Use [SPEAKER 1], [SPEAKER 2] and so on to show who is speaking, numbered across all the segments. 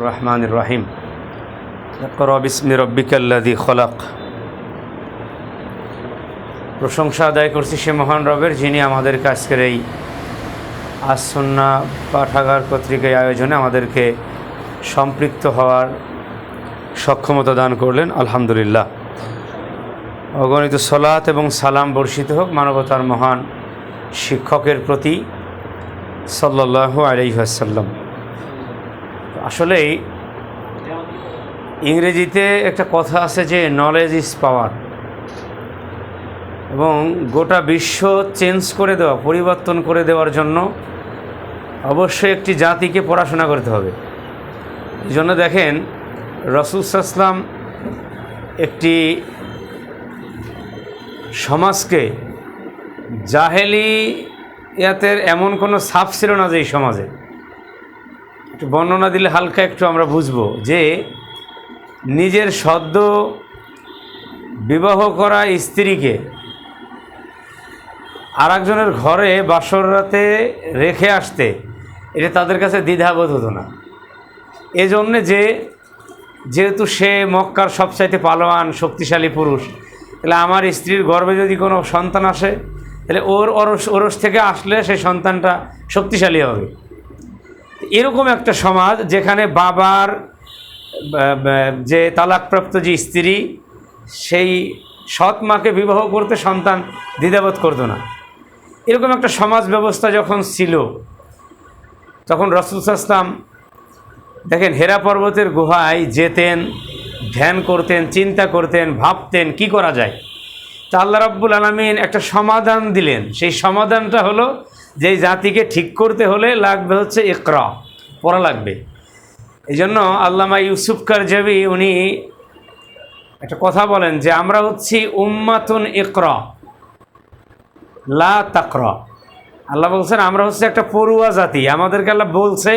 [SPEAKER 1] রহমান রহিম বিসমি রব্বিকাল্লাদি খলাক প্রশংসা আদায় করছি সে মহান রবের, যিনি আমাদের আজকের এই আসন্না পাঠাগার পত্রিকায় আয়োজনে আমাদেরকে সম্পৃক্ত হওয়ার সক্ষমতা দান করলেন। আলহামদুলিল্লাহ। অগণিত সলাত এবং সালাম বর্ষিত হোক মানবতার মহান শিক্ষকের প্রতি। সাল্লাহ আলাইহাসাল্লাম আসলেই ইংরেজিতে একটা কথা আছে যে নলেজ ইজ পাওয়ার এবং গোটা বিশ্ব চেঞ্জ করে দেওয়া, পরিবর্তন করে দেওয়ার জন্য অবশ্যই একটি জাতিকে পড়াশোনা করতে হবে। এই জন্য দেখেন রসুলাম একটি সমাজকে জাহেলি ইয়াতের এমন কোনো ছাপ ছিল না যে এই সমাজে। একটু বর্ণনা দিলে হালকা একটু আমরা বুঝব যে নিজের সদ্য বিবাহ করা স্ত্রীকে আর একজনের ঘরে বাসর রাতে রেখে আসতে এটা তাদের কাছে দ্বিধাবোধ হতো না। এজন্যে যে যেহেতু সে মক্কার সবচাইতে পালোয়ান, শক্তিশালী পুরুষ, তাহলে আমার স্ত্রীর গর্ভে যদি কোনো সন্তান আসে, তাহলে ওর ওরস ওরস থেকে আসলে সেই সন্তানটা শক্তিশালী হবে। এরকম একটা সমাজ যেখানে বাবার যে তালাকপ্রাপ্ত যে স্ত্রী, সেই সৎ মাকে বিবাহ করতে সন্তান দ্বিধাবোধ করতো না। এরকম একটা সমাজ ব্যবস্থা যখন ছিল, তখন রসুল ইসলাম দেখেন, হেরা পর্বতের গুহায় যেতেন, ধ্যান করতেন, চিন্তা করতেন, ভাবতেন, কি করা যায়? তা আল্লাহ রাব্বুল আলমিন একটা সমাধান দিলেন। সেই সমাধানটা হলো যে জাতিকে ঠিক করতে হলে লাগবে হচ্ছে ইকরা, পড়া লাগবে। এই জন্য আল্লামা ইউসুফ কারজাবি উনি একটা কথা বলেন যে আমরা হচ্ছি উম্মাতুন ইকরা, লা তাকরা। আল্লাহ বলছেন, আমরা হচ্ছে একটা পড়ুয়া জাতি। আমাদেরকে আল্লাহ বলছে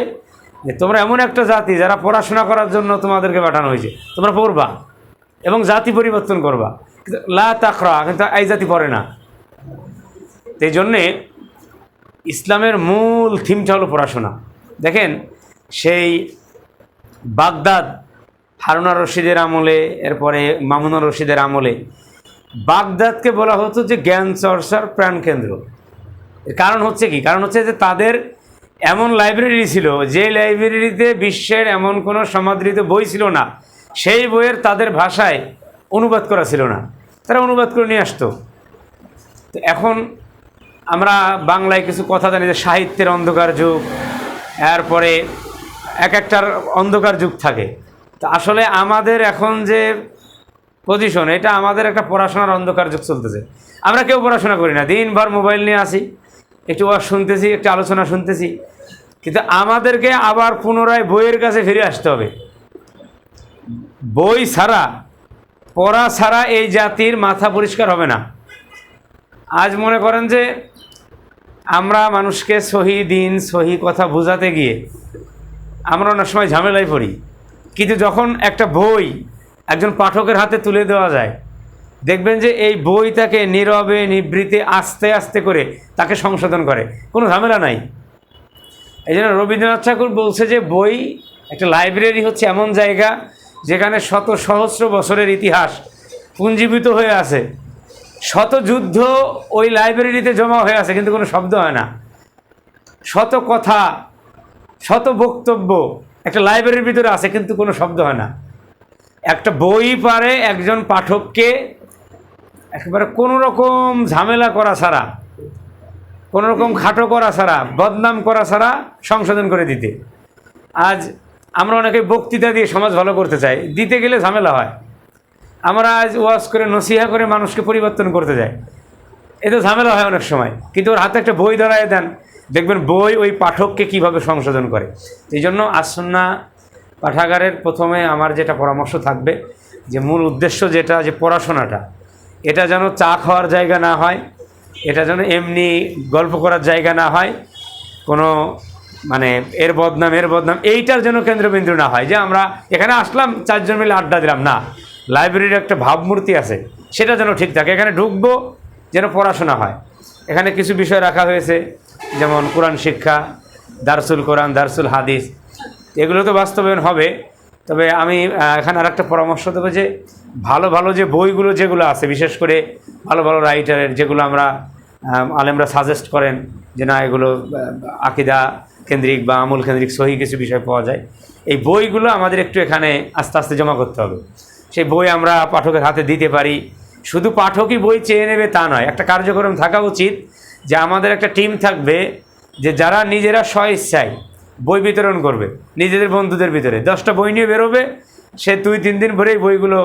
[SPEAKER 1] যে তোমরা এমন একটা জাতি যারা পড়াশোনা করার জন্য তোমাদেরকে পাঠানো হয়েছে। তোমরা পড়বা এবং জাতি পরিবর্তন করবা। কিন্তু লা তাকরা, কিন্তু এই জাতি পড়ে না। এই জন্যে ইসলামের মূল থিমটা হলো পড়াশোনা। দেখেন, সেই বাগদাদ, হারুনা রশিদের আমলে, এরপরে মামুনা রশিদের আমলে, বাগদাদকে বলা হতো যে জ্ঞান চর্চার প্রাণকেন্দ্র কারণ হচ্ছে কি? কারণ হচ্ছে যে তাদের এমন লাইব্রেরি ছিল, যে লাইব্রেরিতে বিশ্বের এমন কোনো সমাদৃত বই ছিল না, সেই বইয়ের তাদের ভাষায় অনুবাদ করা ছিল না। তারা অনুবাদ করে নিয়ে আসতো। তো এখন আমরা বাংলায় কিছু কথা জানি যে সাহিত্যের অন্ধকার যুগ, এরপরে এক একটার অন্ধকার যুগ থাকে। তো আসলে আমাদের এখন যে পজিশন এটা আমাদের একটা পড়াশোনার অন্ধকার যুগ চলতেছে। আমরা কেউ পড়াশোনা করি না, দিনভর মোবাইল নিয়ে আসি, একটু ওয়াজ শুনতেছি, একটু আলোচনা শুনতেছি। কিন্তু আমাদেরকে আবার পুনরায় বইয়ের কাছে ফিরে আসতে হবে। বই ছাড়া, পড়া ছাড়া এই জাতির মাথা পরিষ্কার হবে না। আজ মনে করেন যে আমরা মানুষকে সহি দিন, সহি কথা বোঝাতে গিয়ে আমরা অনেক সময় ঝামেলায় পড়ি। কিন্তু যখন একটা বই একজন পাঠকের হাতে তুলে দেওয়া যায়, দেখবেন যে এই বই তাকে নীরবে, নিবৃতে, আস্তে আস্তে করে তাকে সংশোধন করে। কোনো ঝামেলা নাই। এই জন্য রবীন্দ্রনাথ ঠাকুর বলছে যে বই একটা লাইব্রেরি হচ্ছে এমন জায়গা যেখানে শত সহস্র বছরের ইতিহাস পুঞ্জীবিত হয়ে আছে। শত যুদ্ধ ওই লাইব্রেরিতে জমা হয়ে আছে, কিন্তু কোনো শব্দ হয় না। শত কথা, শত বক্তব্য একটা লাইব্রেরির ভিতরে আছে, কিন্তু কোনো শব্দ হয় না। একটা বই পারে একজন পাঠককে, একেবারে কোনো রকম ঝামেলা করা ছাড়া কোনো রকম খাটো করা ছাড়া, বদনাম করা ছাড়া সংশোধন করে দিতে। আজ আমরা অনেকে বক্তৃতা দিয়ে সমাজ ভালো করতে চাই, দিতে গেলে ঝামেলা হয়। আমরা আজ ওয়াজ করে, নসিহা করে মানুষকে পরিবর্তন করতে যাই। এ তো ঝামেলা হয় অনেক সময়। কিন্তু ওর হাতে একটা বই ধরায় দেন। দেখবেন বই ওই পাঠককে কীভাবে সংশোধন করে। এই জন্য আসন্না পাঠাগারের প্রথমে আমার যেটা পরামর্শ থাকবে, যে মূল উদ্দেশ্য যেটা, যে পড়াশোনাটা, এটা যেন চা খাওয়ার জায়গা না হয়, এটা যেন এমনি গল্প করার জায়গা না হয়, কোনো মানে এর বদনাম এর বদনাম, এইটার যেন কেন্দ্রবিন্দু না হয়। যে আমরা এখানে আসলাম, চারজন মিলে আড্ডা দিলাম, না। লাইব্রেরির একটা ভাবমূর্তি আছে, সেটা যেন ঠিক থাকে। এখানে ঢুকবো যেন পড়াশোনা হয়। এখানে কিছু বিষয় রাখা হয়েছে, যেমন কোরআন শিক্ষা, দারসুল কোরআন, দারসুল হাদিস। এগুলো তো বাস্তবায়ন হবে। তবে আমি এখানে আরেকটা পরামর্শ দেবো যে, ভালো ভালো যে বইগুলো যেগুলো আছে, বিশেষ করে ভালো ভালো রাইটারের যেগুলো আমরা আলেমরা সাজেস্ট করেন যে না, এগুলো আকিদা কেন্দ্রিক বা আমূল কেন্দ্রিক সহি কিছু বিষয় পাওয়া যায়। এই বইগুলো আমাদের একটু এখানে আস্তে আস্তে জমা করতে হবে। সেই বই আমরা পাঠকের হাতে দিতে পারি। শুধু পাঠকই বই চেয়ে নেবে তা নয়, একটা কার্যক্রম থাকা উচিত যে আমাদের একটা টিম থাকবে যে যারা নিজেরা স্ব ইচ্ছায় বই বিতরণ করবে, নিজেদের বন্ধুদের ভিতরে। দশটা বই নিয়ে বেরোবে, সে দুই, তিন দিন ভরেই বইগুলো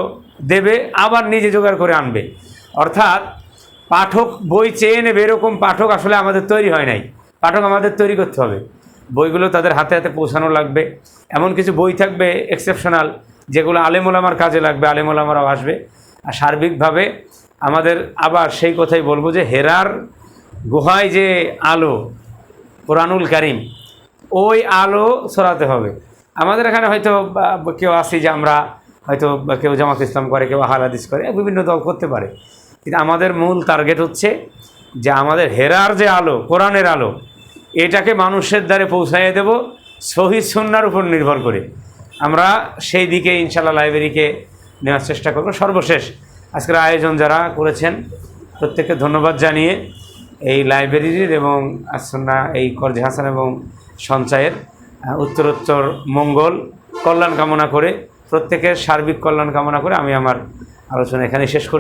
[SPEAKER 1] দেবে, আবার নিজে জোগাড় করে আনবে। অর্থাৎ পাঠক বই চেয়ে নেবে এরকম পাঠক আসলে আমাদের তৈরি হয় নাই। পাঠক আমাদের তৈরি করতে হবে। বইগুলো তাদের হাতে হাতে পৌঁছানো লাগবে। এমন কিছু বই থাকবে এক্সেপশনাল যেগুলো আলেমোলামার কাজে লাগবে আলেমোলামারাও আসবে। আর সার্বিকভাবে আমাদের আবার সেই কথাই বলব যে হেরার গুহায় যে আলো, কোরআনুল কারিম, ওই আলো ছড়াতে হবে। আমাদের এখানে হয়তো কেউ আসি যে আমরা হয়তো কেউ জামাত ইসলাম করে, কেউ হালাদিস করে, বিভিন্ন দল করতে পারে। কিন্তু আমাদের মূল টার্গেট হচ্ছে যে আমাদের হেরার যে আলো, কোরআনের আলো, এটাকে মানুষের দ্বারে পৌঁছাইয়ে দেব শহীদ সন্ন্যার উপর নির্ভর করে। আমরা সেই দিকে ইনশাল্লাহ লাইব্রেরিকে নেওয়ার চেষ্টা করব। সর্বশেষ আজকের আয়োজন যারা করেছেন, প্রত্যেককে ধন্যবাদ জানিয়ে এই লাইব্রেরির এবং আসন্না এই করজে হাসান এবং সঞ্চয়ের উত্তরোত্তর মঙ্গল কল্যাণ কামনা করে, প্রত্যেকের সার্বিক কল্যাণ কামনা করে আমি আমার আলোচনা এখানে শেষ করছি।